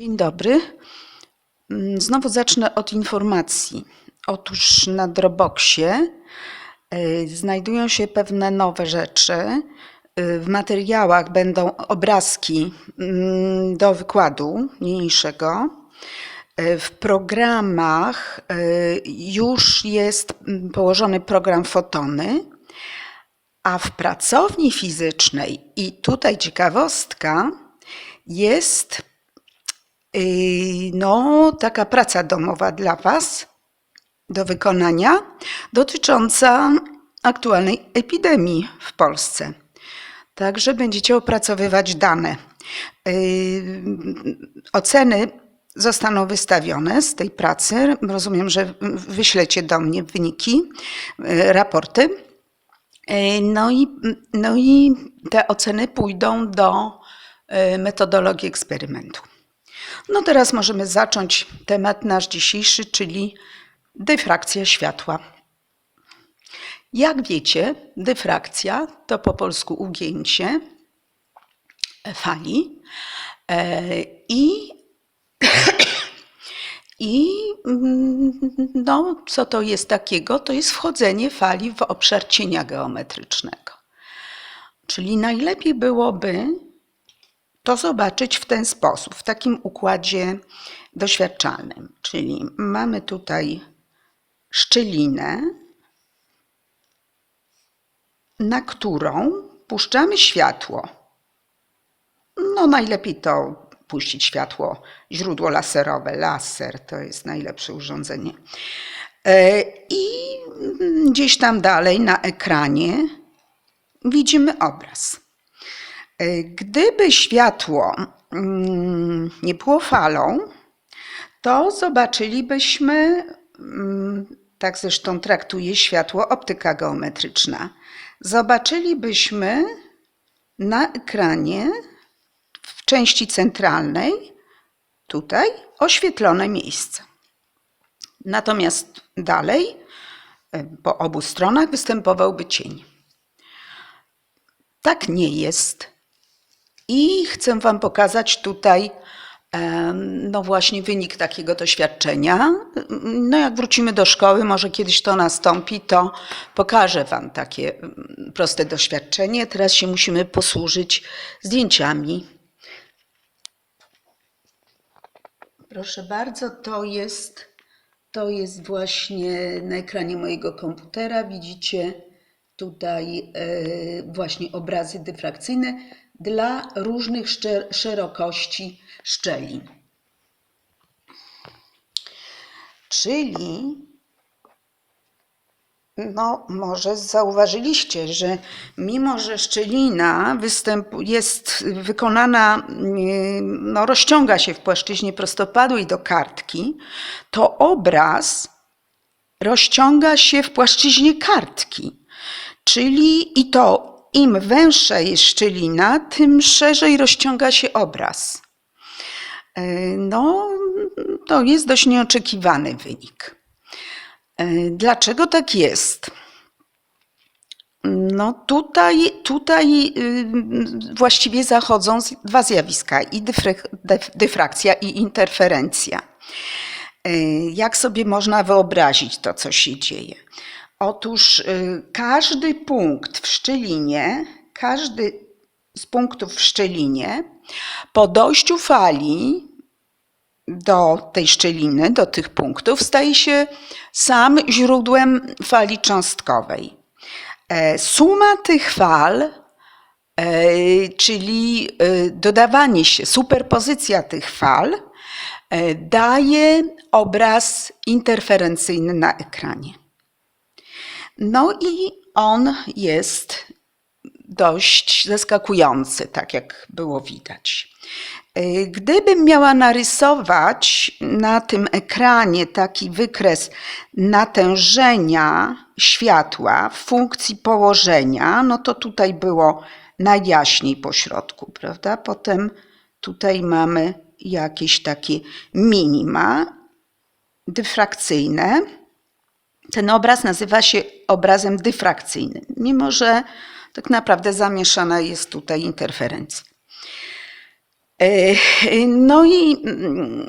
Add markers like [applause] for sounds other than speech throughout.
Dzień dobry. Mm, Znowu zacznę od informacji. Otóż na Dropboxie y, znajdują się pewne nowe rzeczy. Y, W materiałach będą obrazki mm, do wykładu niniejszego. Y, W programach już jest mm, położony program Fotony, a w pracowni fizycznej, i tutaj ciekawostka, jest no, taka praca domowa dla Was do wykonania dotycząca aktualnej epidemii w Polsce. Także będziecie opracowywać dane. Yy, Oceny zostaną wystawione z tej pracy. Rozumiem, że wyślecie do mnie wyniki, yy, raporty. Yy, No i, no i te oceny pójdą do metodologii eksperymentu. No teraz możemy zacząć temat nasz dzisiejszy, czyli dyfrakcja światła. Jak wiecie, dyfrakcja to po polsku ugięcie fali e, i, [coughs] i mm, no, co to jest takiego? To jest wchodzenie fali w obszar cienia geometrycznego. Czyli najlepiej byłoby to zobaczyć w ten sposób, w takim układzie doświadczalnym. Czyli mamy tutaj szczelinę, na którą puszczamy światło. No, najlepiej to puścić światło, źródło laserowe. Laser to jest najlepsze urządzenie. E, I gdzieś tam dalej na ekranie widzimy obraz. Gdyby światło mm, nie było falą, to zobaczylibyśmy, mm, tak zresztą traktuje światło optyka geometryczna, zobaczylibyśmy na ekranie w części centralnej, tutaj, oświetlone miejsce. Natomiast dalej, e, po obu stronach występowałby cień. Tak nie jest. I chcę Wam pokazać tutaj, no właśnie, wynik takiego doświadczenia. No, jak wrócimy do szkoły, może kiedyś to nastąpi, to pokażę Wam takie mm, proste doświadczenie. Teraz się musimy posłużyć zdjęciami. Proszę bardzo, to jest, to jest właśnie na ekranie mojego komputera. Widzicie tutaj e, właśnie obrazy dyfrakcyjne dla różnych szerokości szczelin. Czyli no, może zauważyliście, że mimo, że szczelina jest wykonana, yy, no, rozciąga się w płaszczyźnie prostopadłej do kartki, to obraz rozciąga się w płaszczyźnie kartki. Czyli i to im węższa jest szczelina, tym szerzej rozciąga się obraz. Yy, No, to jest dość nieoczekiwany wynik. E, Dlaczego tak jest? No tutaj, tutaj y, właściwie zachodzą dwa zjawiska, i dyfrakcja i interferencja. E, Jak sobie można wyobrazić to, co się dzieje? Otóż y, każdy punkt w szczelinie, każdy z punktów w szczelinie po dojściu fali do tej szczeliny, do tych punktów, staje się sam źródłem fali cząstkowej. E, Suma tych fal, e, czyli e, dodawanie się, superpozycja tych fal, daje obraz interferencyjny na ekranie. No i on jest dość zaskakujący, tak jak było widać. Y, Gdybym miała narysować na tym ekranie taki wykres natężenia światła w funkcji położenia, no to tutaj było najjaśniej po środku, prawda? Potem tutaj mamy jakieś takie minima dyfrakcyjne. Ten obraz nazywa się obrazem dyfrakcyjnym, mimo że tak naprawdę zamieszana jest tutaj interferencja. E, No i mm,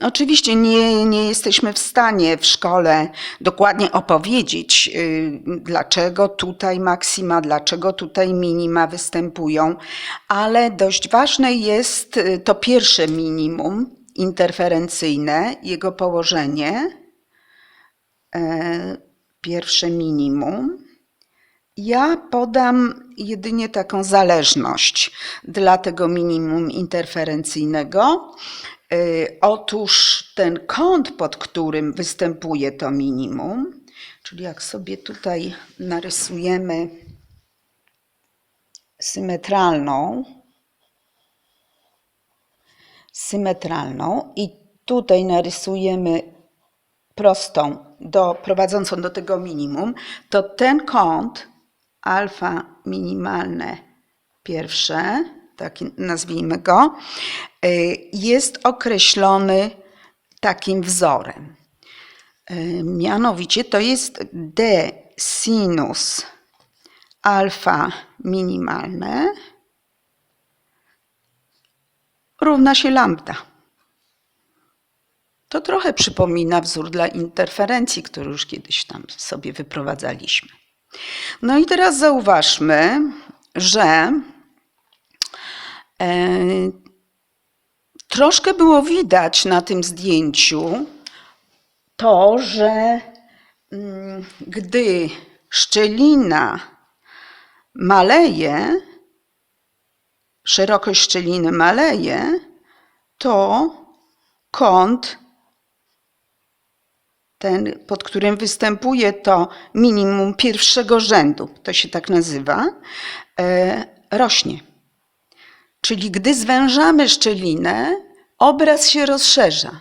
oczywiście nie, nie jesteśmy w stanie w szkole dokładnie opowiedzieć, y, dlaczego tutaj maksima, dlaczego tutaj minima występują, ale dość ważne jest y, to pierwsze minimum interferencyjne, jego położenie. E, Pierwsze minimum. Ja podam jedynie taką zależność dla tego minimum interferencyjnego. Y, Otóż ten kąt, pod którym występuje to minimum, czyli jak sobie tutaj narysujemy symetralną, symetralną i tutaj narysujemy prostą do, prowadzącą do tego minimum, to ten kąt alfa minimalne pierwsze, tak nazwijmy go, y, jest określony takim wzorem. Y, Mianowicie to jest d sinus alfa minimalne równa się lambda. To trochę przypomina wzór dla interferencji, który już kiedyś tam sobie wyprowadzaliśmy. No i teraz zauważmy, że e, troszkę było widać na tym zdjęciu to, że mm, gdy szczelina maleje, szerokość szczeliny maleje, to kąt ten, pod którym występuje to minimum pierwszego rzędu, to się tak nazywa, e, rośnie. Czyli gdy zwężamy szczelinę, obraz się rozszerza.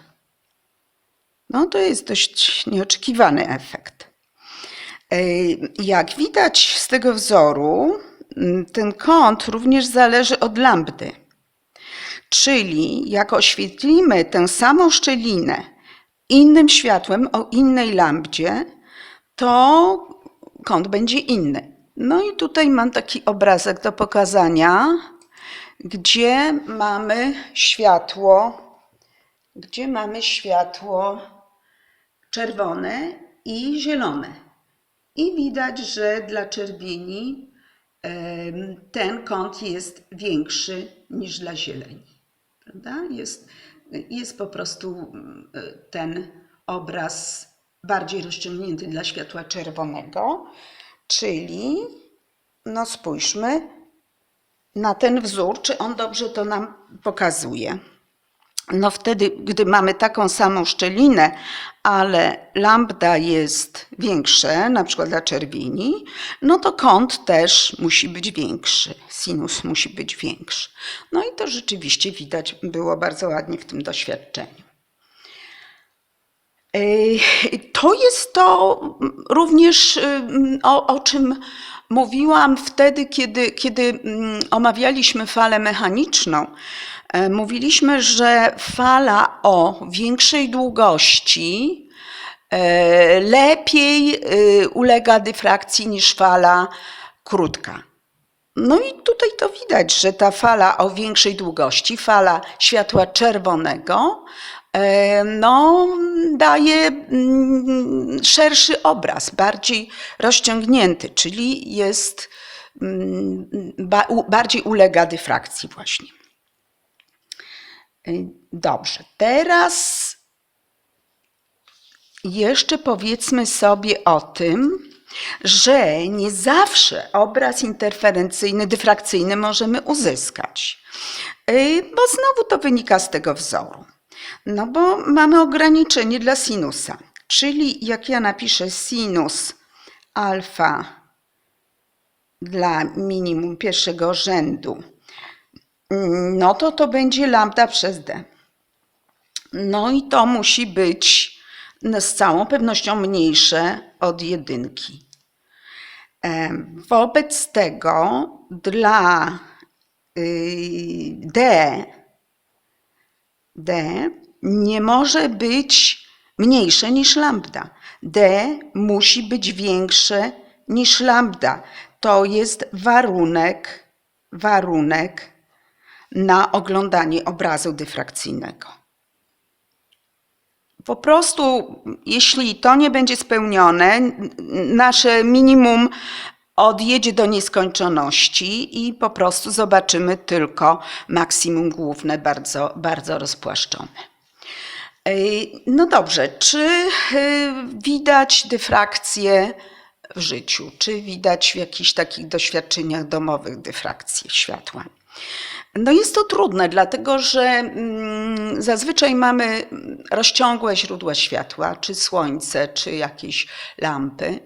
No to jest dość nieoczekiwany efekt. E, Jak widać z tego wzoru, ten kąt również zależy od lambdy. Czyli jak oświetlimy tę samą szczelinę innym światłem o innej lampie, to kąt będzie inny. No i tutaj mam taki obrazek do pokazania, gdzie mamy światło, gdzie mamy światło czerwone i zielone. I widać, że dla czerwieni ten kąt jest większy niż dla zieleni. Prawda? Jest, jest po prostu mm, ten obraz bardziej rozciągnięty dla światła czerwonego, czyli no spójrzmy na ten wzór, czy on dobrze to nam pokazuje. No wtedy, gdy mamy taką samą szczelinę, ale lambda jest większe, na przykład dla czerwieni, no to kąt też musi być większy, sinus musi być większy. No i to rzeczywiście widać było bardzo ładnie w tym doświadczeniu. To jest to również, ym, o, o czym mówiłam wtedy, kiedy, kiedy mm, omawialiśmy falę mechaniczną. E, Mówiliśmy, że fala o większej długości e, lepiej y, ulega dyfrakcji niż fala krótka. No i tutaj to widać, że ta fala o większej długości, fala światła czerwonego, e, no, daje mm, szerszy obraz, bardziej rozciągnięty, czyli jest mm, bardziej ulega dyfrakcji właśnie. Y, Dobrze, teraz jeszcze powiedzmy sobie o tym, że nie zawsze obraz interferencyjny, dyfrakcyjny możemy uzyskać, Y, bo znowu to wynika z tego wzoru. No bo mamy ograniczenie dla sinusa, czyli jak ja napiszę sinus alfa dla minimum pierwszego rzędu, no to to będzie lambda przez d. No i to musi być z całą pewnością mniejsze od jedynki. Wobec tego dla y, d, d nie może być mniejsze niż lambda. d musi być większe niż lambda. To jest warunek, warunek na oglądanie obrazu dyfrakcyjnego. Po prostu, jeśli to nie będzie spełnione, nasze minimum odjedzie do nieskończoności i po prostu zobaczymy tylko maksimum główne, bardzo, bardzo rozpłaszczone. No dobrze, czy y, widać dyfrakcję w życiu? Czy widać w jakichś takich doświadczeniach domowych dyfrakcję światła? No jest to trudne, dlatego że mm, zazwyczaj mamy rozciągłe źródła światła, czy słońce, czy jakieś lampy,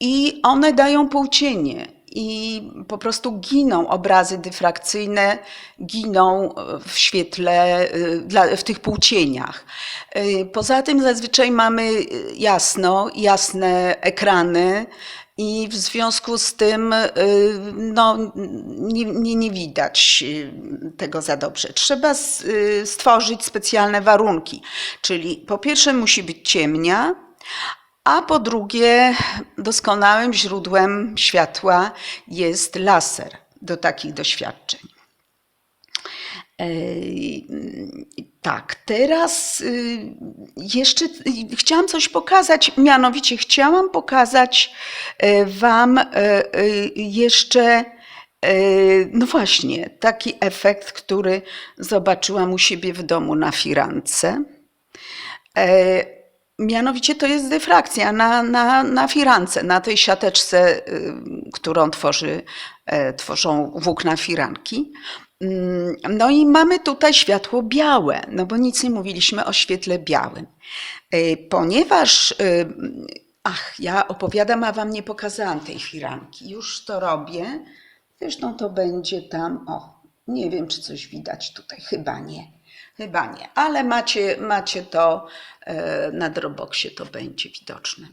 i one dają półcienie. I po prostu giną obrazy dyfrakcyjne, giną w świetle, dla- w tych półcieniach. Y, Poza tym zazwyczaj mamy jasno, jasne ekrany, i w związku z tym y, no, nie, nie, nie widać y, tego za dobrze. Trzeba y, stworzyć specjalne warunki, czyli po pierwsze musi być ciemnia, a po drugie doskonałym źródłem światła jest laser do takich doświadczeń. Ej, Tak, teraz y, jeszcze chciałam coś pokazać, mianowicie chciałam pokazać e, Wam e, e, jeszcze, e, no właśnie, taki efekt, który zobaczyłam u siebie w domu na firance. E, Mianowicie to jest dyfrakcja na, na, na firance, na tej siateczce, y, którą tworzy, e, tworzą włókna firanki. Mm, No i mamy tutaj światło białe, no bo nic nie mówiliśmy o świetle białym. E, Ponieważ, y, ach, ja opowiadam, a wam nie pokazałam tej firanki. Już to robię. Zresztą to będzie tam, o, nie wiem, czy coś widać tutaj, chyba nie. Chyba nie, ale macie, macie to e, na Dropboxie, to będzie widoczne.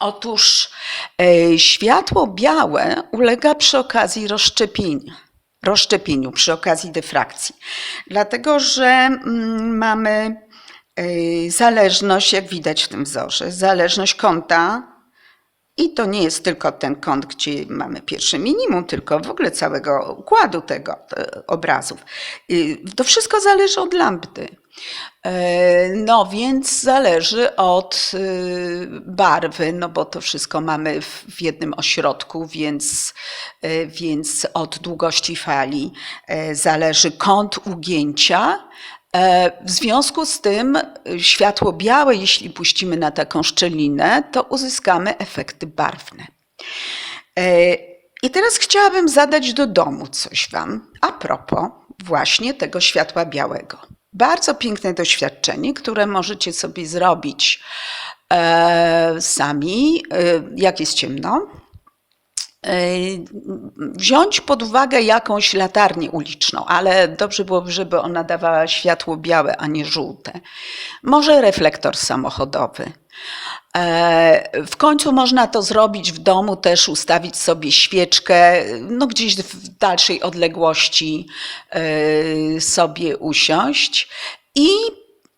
Otóż e, światło białe ulega przy okazji rozszczepienia, rozszczepieniu, przy okazji dyfrakcji. Dlatego, że mm, mamy e, zależność, jak widać w tym wzorze, zależność kąta i to nie jest tylko ten kąt, gdzie mamy pierwsze minimum, tylko w ogóle całego układu tego e, obrazów. Y, To wszystko zależy od lampy. E, No więc zależy od y, barwy, no bo to wszystko mamy w jednym ośrodku, więc, e, więc od długości fali e, zależy kąt ugięcia. W związku z tym y, światło białe, jeśli puścimy na taką szczelinę, to uzyskamy efekty barwne. I teraz chciałabym zadać do domu coś Wam a propos właśnie tego światła białego. Bardzo piękne doświadczenie, które możecie sobie zrobić e, sami, e, jak jest ciemno. Wziąć pod uwagę jakąś latarnię uliczną, ale dobrze byłoby, żeby ona dawała światło białe, a nie żółte. Może reflektor samochodowy. E, W końcu można to zrobić w domu, też ustawić sobie świeczkę, no gdzieś w dalszej odległości e, sobie usiąść i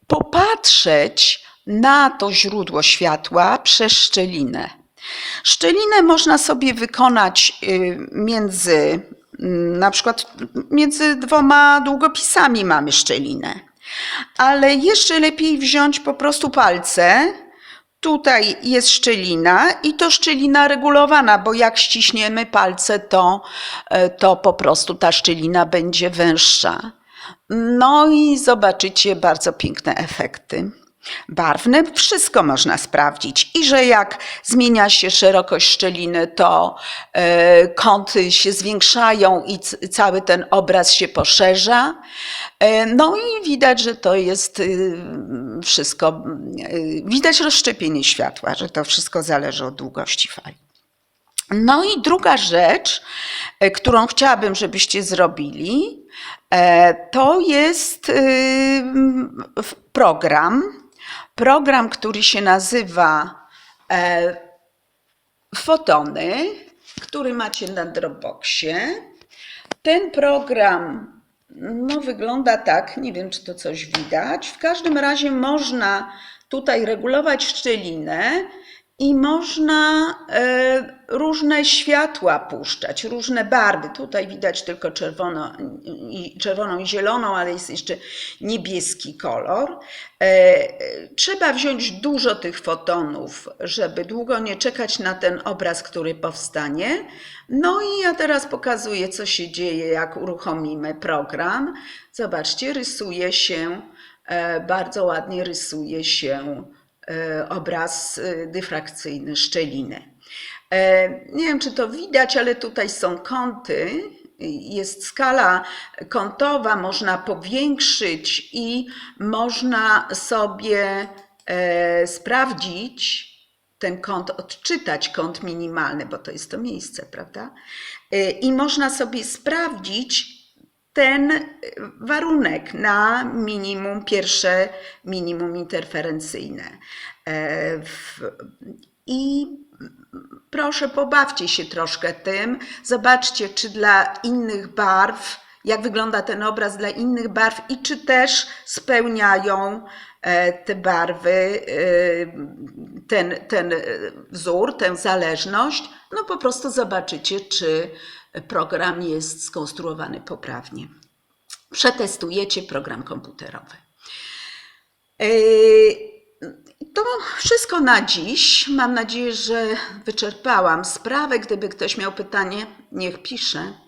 popatrzeć na to źródło światła przez szczelinę. Szczelinę można sobie wykonać y, między, mm, na przykład między dwoma długopisami mamy szczelinę, ale jeszcze lepiej wziąć po prostu palce. Tutaj jest szczelina i to szczelina regulowana, bo jak ściśniemy palce, to, e, to po prostu ta szczelina będzie węższa. No i zobaczycie bardzo piękne efekty. Barwne, wszystko można sprawdzić. I że jak zmienia się szerokość szczeliny, to e, kąty się zwiększają i cały ten obraz się poszerza. E, No i widać, że to jest y, wszystko, y, widać rozszczepienie światła, że to wszystko zależy od długości fali. No i druga rzecz, e, którą chciałabym, żebyście zrobili, to jest y, program, program, który się nazywa e, Fotony, który macie na Dropboxie. Ten program no, wygląda tak, nie wiem czy to coś widać. W każdym razie można tutaj regulować szczelinę I można e, różne światła puszczać, różne barwy. Tutaj widać tylko czerwono, czerwoną i zieloną, ale jest jeszcze niebieski kolor. E, trzeba wziąć dużo tych fotonów, żeby długo nie czekać na ten obraz, który powstanie. No i ja teraz pokazuję, co się dzieje, jak uruchomimy program. Zobaczcie, rysuje się, e, bardzo ładnie rysuje się obraz e, dyfrakcyjny szczeliny. E, Nie wiem, czy to widać, ale tutaj są kąty. Jest skala kątowa, można powiększyć i można sobie e, sprawdzić ten kąt, odczytać kąt minimalny, bo to jest to miejsce, prawda? E, I można sobie sprawdzić ten e, warunek na minimum, pierwsze minimum interferencyjne. E, I proszę, pobawcie się troszkę tym. Zobaczcie, czy dla innych barw, jak wygląda ten obraz dla innych barw i czy też spełniają e, te barwy, e, ten, ten wzór, tę zależność. No po prostu zobaczycie, czy program jest skonstruowany poprawnie. Przetestujecie program komputerowy. Yy, To wszystko na dziś. Mam nadzieję, że wyczerpałam sprawę. Gdyby ktoś miał pytanie, niech pisze.